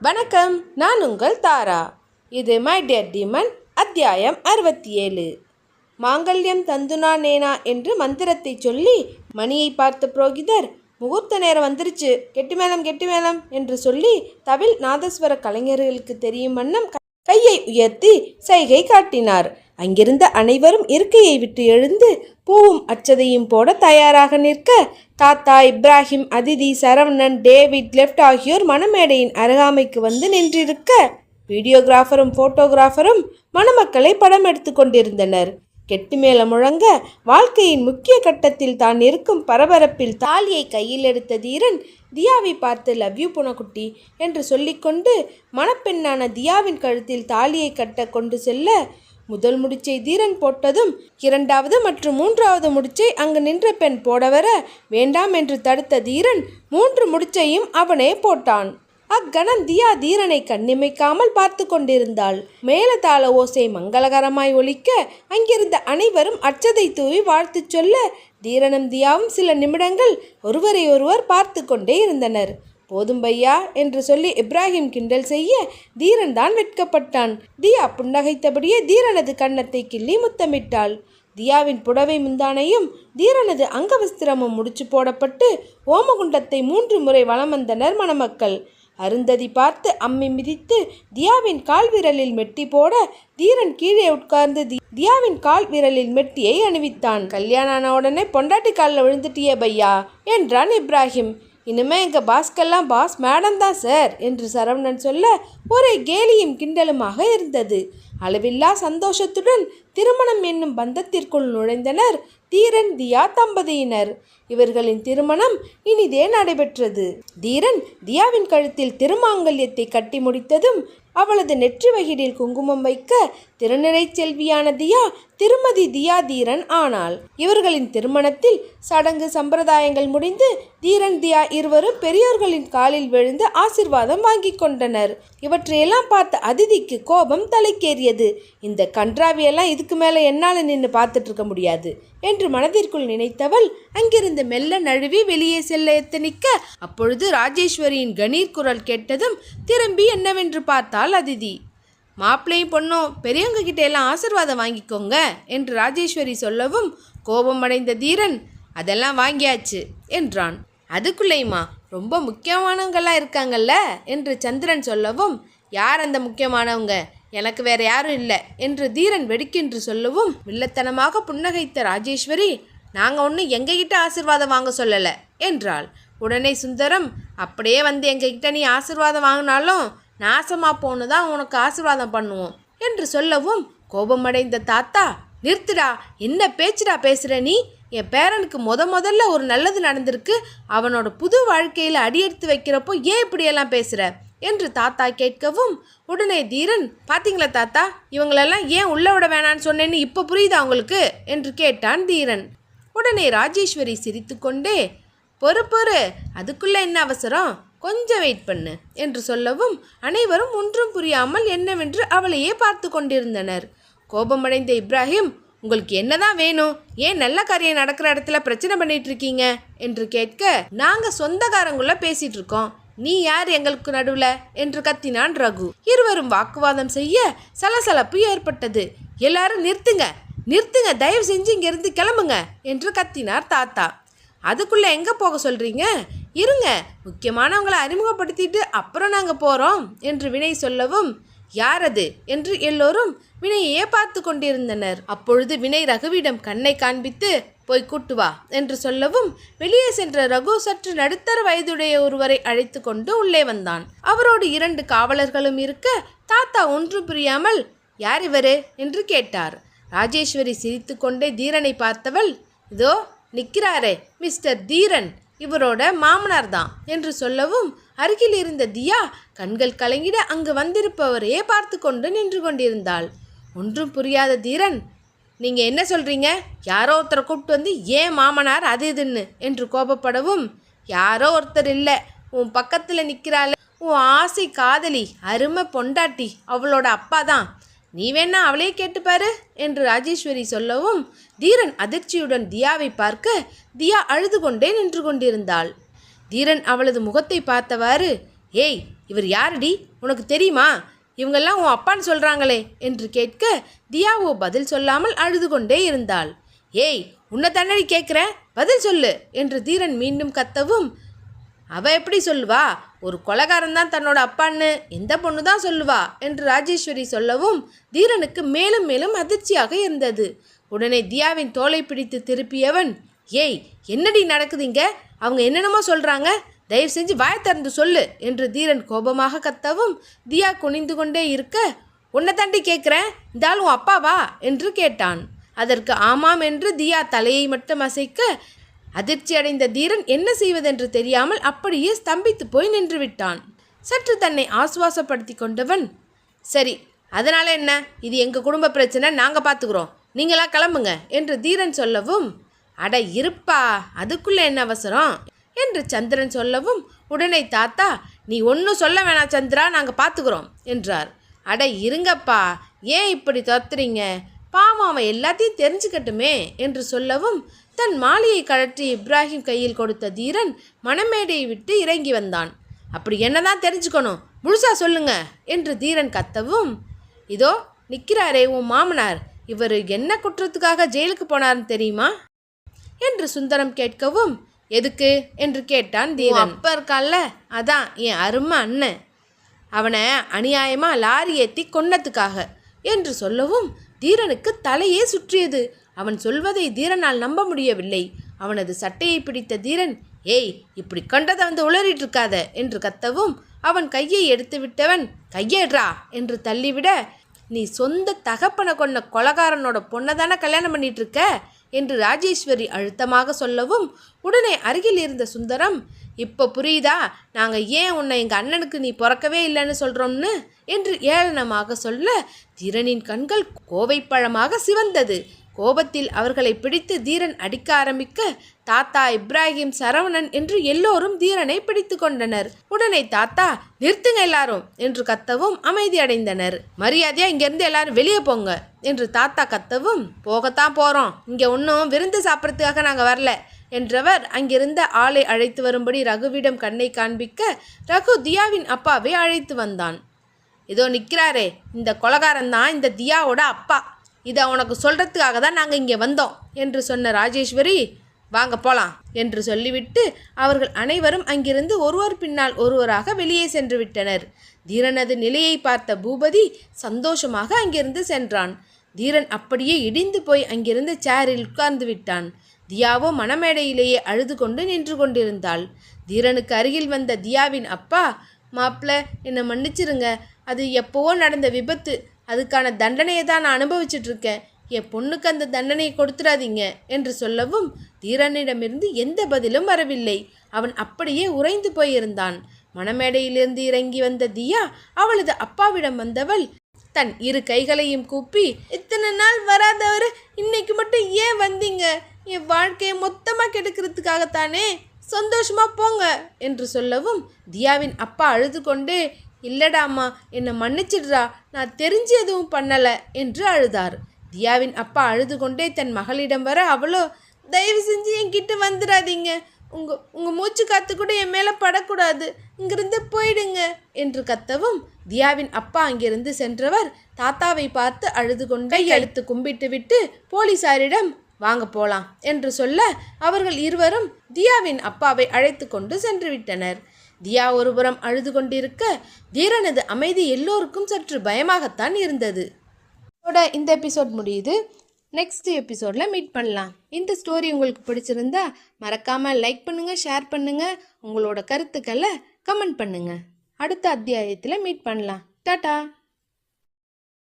வணக்கம் நான் உங்கள் தாரா. இது மை டியர் டிமன் அத்தியாயம் அறுபத்தி ஏழு மாங்கல்யம் தந்துனா நேனா என்று மந்திரத்தை சொல்லி மணியை பார்த்த புரோகிதர் முகூர்த்த நேரம் வந்துருச்சு. கெட்டி மேளம் கெட்டி மேளம் என்று சொல்லி தவில் நாதஸ்வர கலைஞர்களுக்கு தெரியும் வண்ணம் க- கையை உயர்த்தி சைகை காட்டினார். அங்கிருந்த அனைவரும் இருக்கையை விட்டு எழுந்து பூவும் அச்சதையும் போட தயாராக நிற்க தாத்தா இப்ராஹிம் அதிதி சரவணன் டேவிட் லெஃப்ட் ஆகியோர் மணமேடையின் அருகாமைக்கு வந்து நின்றிருக்க வீடியோகிராஃபரும் போட்டோகிராஃபரும் மணமக்களை படம் எடுத்து கொண்டிருந்தனர். கெட்டு மேல முழங்க வாழ்க்கையின் முக்கிய கட்டத்தில் தான் இருக்கும் பரபரப்பில் தாலியை கையில் எடுத்த தீரன் தியாவை பார்த்து லவ் யூ புனக்குட்டி என்று சொல்லிக்கொண்டு மணப்பெண்ணான தியாவின் கழுத்தில் தாலியை கட்ட கொண்டு செல்ல முதல் முடிச்சை தீரன் போட்டதும் இரண்டாவது மற்றும் மூன்றாவது முடிச்சை அங்கு நின்ற பெண் போட வர வேண்டாம் என்று தடுத்த தீரன் மூன்று முடிச்சையும் அவனே போட்டான். அக்கணம் தியா தீரனை கண்ணிமைக்காமல் பார்த்து கொண்டிருந்தாள். மேலதாள ஓசை மங்களகரமாய் ஒலிக்க அங்கிருந்த அனைவரும் அச்சதை தூவி வாழ்த்துச் சொல்ல தீரனும் தியாவும் சில நிமிடங்கள் ஒருவரை ஒருவர் பார்த்து கொண்டே இருந்தனர். போதும் பையா என்று சொல்லி இப்ராஹிம் கிண்டல் செய்ய தீரன் தான் வெட்கப்பட்டான். தியா புன்னகைத்தபடியே தீரனது கன்னத்தை கிள்ளி முத்தமிட்டாள். தியாவின் புடவை முந்தானையும் தீரனது அங்கவஸ்திரமும் முடிச்சு போடப்பட்டு ஓமகுண்டத்தை மூன்று முறை வலம் வந்தனர் மணமக்கள். அருந்ததி பார்த்து அம்மி மிதித்து தியாவின் கால் விரலில் மெட்டி போட தீரன் கீழே உட்கார்ந்து தி- தியாவின் கால் விரலில் மெட்டியை அணிவித்தான். கல்யாணம் ஆன உடனே பொண்டாட்டி காலில் விழுந்துட்டியே பையா? என்றான் இப்ராஹிம். இனிமேல் எங்கள் பாஸ்கெல்லாம் பாஸ் மேடம் தான் சார் என்று சரவணன் சொல்ல ஒரே கேலியும் கிண்டலுமாக இருந்தது. அளவில்லா சந்தோஷத்துடன் திருமணம் என்னும் பந்தத்திற்குள் நுழைந்தனர் தீரன் தியா தம்பதியினர். இவர்களின் திருமணம் இனிதே நடைபெற்றது. தீரன் தியாவின் கழுத்தில் திருமாங்கல்யத்தை கட்டி முடித்ததும் அவளது நெற்றி வகிடில் குங்குமம் வைக்க திருநிறை செல்வியான தியா திருமதி தியா தீரன் ஆனாள். இவர்களின் திருமணத்தில் சடங்கு சம்பிரதாயங்கள் முடிந்து தீரன் தியா இருவரும் பெரியோர்களின் காலில் விழுந்து ஆசிர்வாதம் வாங்கிக் கொண்டனர். இவற்றையெல்லாம் பார்த்த அதிதிக்கு கோபம் தலைக்கேறியது. இந்த கன்றாவியெல்லாம் இதுக்கு மேலே என்னால் நின்று பார்த்துட்டு இருக்க முடியாது என்று மனதிற்குள் நினைத்தவள் அங்கிருந்து மெல்ல நழுவி வெளியே செல்ல எத்தனிக்க அப்பொழுது ராஜேஸ்வரியின் கணீர் குரல் கேட்டதும் திரும்பி என்னவென்று பார்த்தாள் அதிதி? மாப்பிள்ளையும் பொண்ணும் பெரியவங்க கிட்ட எல்லாம் ஆசிர்வாதம் வாங்கிக்கோங்க என்று ராஜேஸ்வரி சொல்லவும் கோபமடைந்த தீரன் அதெல்லாம் வாங்கியாச்சு என்றான். அதுக்குள்ளேயுமா? ரொம்ப முக்கியமானவங்கெல்லாம் இருக்காங்கல்ல என்று சந்திரன் சொல்லவும் யார் அந்த முக்கியமானவங்க? எனக்கு வேற யாரும் இல்லை என்று தீரன் வெடிக்கென்று சொல்லவும் வில்லத்தனமாக புன்னகைத்த ராஜேஸ்வரி நாங்கள் ஒன்றும் எங்ககிட்ட ஆசிர்வாதம் வாங்க சொல்லலை என்றாள். உடனே சுந்தரம் அப்படியே வந்து எங்ககிட்ட நீ ஆசிர்வாதம் வாங்கினாலும் நாசமாக போனதான் உனக்கு ஆசீர்வாதம் பண்ணுவோம் என்று சொல்லவும் கோபமடைந்த தாத்தா நிறுத்துடா என்ன பேச்சுடா பேசுகிற நீ? என் பேரனுக்கு முத முதல்ல ஒரு நல்லது நடந்திருக்கு. அவனோட புது வாழ்க்கையில் அடியெடுத்து வைக்கிறப்போ ஏன் இப்படியெல்லாம் பேசுகிற என்று தாத்தா கேட்கவும் உடனே தீரன் பார்த்தீங்களா தாத்தா? இவங்களெல்லாம் ஏன் உள்ள விட வேணான்னு சொன்னேன்னு இப்போ புரியுதா உங்களுக்கு? என்று கேட்டான் தீரன். உடனே ராஜேஸ்வரி சிரித்துக்கொண்டே பொறு பொறு அதுக்குள்ளே என்ன அவசரம்? கொஞ்சம் வெயிட் பண்ணு என்று சொல்லவும் அனைவரும் ஒன்றும் புரியாமல் என்னவென்று அவளையே பார்த்து கொண்டிருந்தனர். கோபமடைந்த இப்ராஹிம் உங்களுக்கு என்னதான் வேணும்? ஏன் நல்ல காரியம் நடக்கிற இடத்துல பிரச்சனை பண்ணிட்டு இருக்கீங்க என்று கேட்க நாங்க சொந்தக்காரங்குள்ள பேசிட்டு இருக்கோம் நீ யார் எங்களுக்கு நடுவுல? என்று கத்தினான் ரகு. இருவரும் வாக்குவாதம் செய்ய சலசலப்பு ஏற்பட்டது. எல்லாரும் நிறுத்துங்க நிறுத்துங்க தயவு செஞ்சு இங்கிருந்து கிளம்புங்க என்று கத்தினார் தாத்தா. அதுக்குள்ள எங்க போக சொல்றீங்க? இருங்க முக்கியமானவங்களை அறிமுகப்படுத்திட்டு அப்புறம் நாங்கள் போகிறோம் என்று வினை சொல்லவும் யார் அது? என்று எல்லோரும் வினையே பார்த்து கொண்டிருந்தனர். அப்பொழுது வினை ரகுவிடம் கண்ணை காண்பித்து போய் கூட்டு வா என்று சொல்லவும் வெளியே சென்ற ரகு சற்று நடுத்தர வயதுடைய ஒருவரை அழைத்து கொண்டு உள்ளே வந்தான். அவரோடு இரண்டு காவலர்களும் இருக்க தாத்தா ஒன்றும் புரியாமல் யார் இவரு? என்று கேட்டார். ராஜேஸ்வரி சிரித்துக்கொண்டே தீரனை பார்த்தவள் இதோ நிற்கிறாரே மிஸ்டர் தீரன். இவரோட மாமனார் தான் என்று சொல்லவும் அருகில் இருந்த தியா கண்கள் கலங்கிட அங்கு வந்திருப்பவரையே பார்த்து கொண்டு நின்று கொண்டிருந்தாள். ஒன்றும் புரியாத தீரன் நீங்கள் என்ன சொல்கிறீங்க யாரோ ஒருத்தரை கூப்பிட்டு வந்து ஏன் மாமனார் அது இதுன்னு? என்று கோபப்படவும் யாரோ ஒருத்தர் இல்லை. உன் பக்கத்தில் நிற்கிறாள் உன் ஆசை காதலி அருமை பொண்டாட்டி அவளோட அப்பா தான். நீ வேணா அவளே கேட்டுப்பாரு என்று ராஜேஸ்வரி சொல்லவும் தீரன் அதிர்ச்சியுடன் தியாவை பார்க்க தியா அழுது கொண்டே நின்று கொண்டிருந்தாள். தீரன் அவளது முகத்தை பார்த்தவாறு ஏய் இவர் யாரடி? உனக்கு தெரியுமா? இவங்கெல்லாம் உன் அப்பான்னு சொல்கிறாங்களே என்று கேட்க தியாவோ பதில் சொல்லாமல் அழுது கொண்டே இருந்தாள். ஏய் உன்னை தன்னடி கேட்குறேன் பதில் சொல்லு என்று தீரன் மீண்டும் கத்தவும் அவள் எப்படி சொல்லுவா? ஒரு கொலகாரன் தான் தன்னோட அப்பான்னு எந்த பொண்ணு தான் சொல்லுவா என்று ராஜேஸ்வரி சொல்லவும் தீரனுக்கு மேலும் மேலும் அதிர்ச்சியாக இருந்தது. உடனே தியாவின் தோலை பிடித்து திருப்பியவன் ஏய் என்னடி நடக்குதுங்க அவங்க என்னென்னமோ சொல்கிறாங்க தயவு செஞ்சு வாய் திறந்து சொல்லு என்று தீரன் கோபமாக கத்தவும் தியா குனிந்து கொண்டே இருக்க. உன்னை தாண்டி கேட்குறேன் இந்தாலும் அப்பாவா? என்று கேட்டான். அதற்கு ஆமாம் என்று தியா தலையை மட்டும் அசைக்க அதிர்ச்சி அடைந்த தீரன் என்ன செய்வதென்று தெரியாமல் அப்படியே ஸ்தம்பித்து போய் நின்று விட்டான். சற்று தன்னை ஆசுவாசப்படுத்தி கொண்டவன் சரி அதனால என்ன? இது எங்கள் குடும்ப பிரச்சனை? நாங்கள் பார்த்துக்குறோம் நீங்களாம் கிளம்புங்க என்று தீரன் சொல்லவும் அட இருப்பா அதுக்குள்ள என்ன அவசரம்? என்று சந்திரன் சொல்லவும் உடனே தாத்தா நீ ஒன்றும் சொல்ல வேணாம் சந்திரா நாங்கள் பார்த்துக்குறோம் என்றார். அட இருங்கப்பா ஏன் இப்படி துரத்துறீங்க பாவம் அவன் எல்லாத்தையும் தெரிஞ்சுக்கட்டுமே என்று சொல்லவும் தன் மாலையை கழற்றி இப்ராஹிம் கையில் கொடுத்த தீரன் மணமேடையை விட்டு இறங்கி வந்தான். அப்படி என்னதான் தெரிஞ்சுக்கணும்? முழுசா சொல்லுங்க என்று தீரன் கத்தவும் இதோ நிற்கிறாரே உன் மாமனார். இவர் என்ன குற்றத்துக்காக ஜெயிலுக்கு போனார்னு தெரியுமா? என்று சுந்தரம் கேட்கவும் எதுக்கு? என்று கேட்டான் தீரன். அப்ப இருக்கான்ல அதான் என் அருமை அண்ணன். அவனை அநியாயமா லாரி ஏற்றி கொன்னதுக்காக என்று சொல்லவும் தீரனுக்கு தலையே சுற்றியது. அவன் சொல்வதை தீரனால் நம்ப முடியவில்லை. அவனது சட்டையை பிடித்த தீரன் ஏய் இப்படி கண்டதை வந்து உளறிட்டு இருக்காத என்று கத்தவும் அவன் கையை எடுத்து விட்டவன் கையேடுறா என்று தள்ளிவிட நீ சொந்த தகப்பனை கொண்ட கொலகாரனோட பொண்ணை தானே கல்யாணம் பண்ணிட்டு இருக்க என்று ராஜேஸ்வரி அழுத்தமாக சொல்லவும் உடனே அருகில் இருந்த சுந்தரம் இப்போ புரியுதா? நாங்கள் ஏன் உன்னை எங்கள் அண்ணனுக்கு நீ பிறக்கவே இல்லைன்னு சொல்கிறோம்னு என்று ஏளனமாக சொல்ல தீரனின் கண்கள் கோவைப்பழமாக சிவந்தது. கோபத்தில் அவர்களை பிடித்து தீரன் அடிக்க ஆரம்பிக்க தாத்தா இப்ராஹிம் சரவணன் என்று எல்லோரும் தீரனை பிடித்து கொண்டனர். உடனே தாத்தா நிறுத்துங்க எல்லாரும்! என்று கத்தவும் அமைதியடைந்தனர் மரியாதையா இங்கிருந்து எல்லாரும் வெளியே போங்க! என்று தாத்தா கத்தவும் போகத்தான் போறோம். இங்க ஒன்றும் விருந்து சாப்பிட்றதுக்காக நாங்கள் வரல. என்றவர் அங்கிருந்த ஆளை அழைத்து வரும்படி ரகுவிடம் கண்ணை காண்பிக்க ரகு தியாவின் அப்பாவை அழைத்து வந்தான். இதோ நிற்கிறாரே இந்த கொலகாரன் தான் இந்த தியாவோட அப்பா. இதை உனக்கு சொல்கிறதுக்காக தான் நாங்கள் இங்கே வந்தோம் என்று சொன்ன ராஜேஸ்வரி வாங்க போலாம் என்று சொல்லிவிட்டு அவர்கள் அனைவரும் அங்கிருந்து ஒருவர் பின்னால் ஒருவராக வெளியே சென்று விட்டனர். தீரனது நிலையை பார்த்த பூபதி சந்தோஷமாக அங்கிருந்து சென்றான். தீரன் அப்படியே இடிந்து போய் அங்கிருந்து சேரில் உட்கார்ந்து விட்டான். தியாவோ மணமேடையிலேயே அழுது கொண்டு நின்று கொண்டிருந்தாள். தீரனுக்கு அருகில் வந்த தியாவின் அப்பா மாப்பிள்ள என்னை மன்னிச்சிருங்க. அது எப்போவோ நடந்த விபத்து. அதுக்கான தண்டனையை தான் நான் அனுபவிச்சுட்டு இருக்கேன் என் பொண்ணுக்கு அந்த தண்டனையை கொடுத்துடாதீங்க என்று சொல்லவும் தீரனிடமிருந்து எந்த பதிலும் வரவில்லை. அவன் அப்படியே உறைந்து போயிருந்தான். மணமேடையிலிருந்து இறங்கி வந்த தியா அவளது அப்பாவிடம் வந்தவள் தன் இரு கைகளையும் கூப்பி இத்தனை நாள் வராதவர் இன்னைக்கு மட்டும் ஏன் வந்தீங்க? என் வாழ்க்கையை மொத்தமாக கெடுக்கிறதுக்காகத்தானே சந்தோஷமா போங்க என்று சொல்லவும் தியாவின் அப்பா அழுது கொண்டே இல்லடாம்மா என்னை மன்னிச்சிடுறா. நான் தெரிஞ்சு எதுவும் பண்ணலை என்று அழுதார். தியாவின் அப்பா அழுது கொண்டே தன் மகளிடம் வர அவளோ தயவு செஞ்சு என்கிட்ட வந்துடாதீங்க. உங்க உங்க மூச்சு காத்து கூட என் மேலே படக்கூடாது. இங்கிருந்து போயிடுங்க என்று கத்தவும் தியாவின் அப்பா அங்கிருந்து சென்றவர் தாத்தாவை பார்த்து அழுது கொண்டே எடுத்து கும்பிட்டு விட்டு போலீசாரிடம் வாங்க போலாம் என்று சொல்ல அவர்கள் இருவரும் தியாவின் அப்பாவை அழைத்து கொண்டு சென்று விட்டனர் தியா ஒருபுறம் அழுது கொண்டிருக்க தீரனது அமைதி எல்லோருக்கும் சற்று பயமாகத்தான் இருந்தது. இதோட இந்த எபிசோட் முடியுது. நெக்ஸ்ட் எபிசோடில் மீட் பண்ணலாம். இந்த ஸ்டோரி உங்களுக்கு பிடிச்சிருந்தா மறக்காமல் லைக் பண்ணுங்கள் ஷேர் பண்ணுங்கள் உங்களோட கருத்துக்களை கமெண்ட் பண்ணுங்கள் அடுத்த அத்தியாயத்தில் மீட் பண்ணலாம். டாட்டா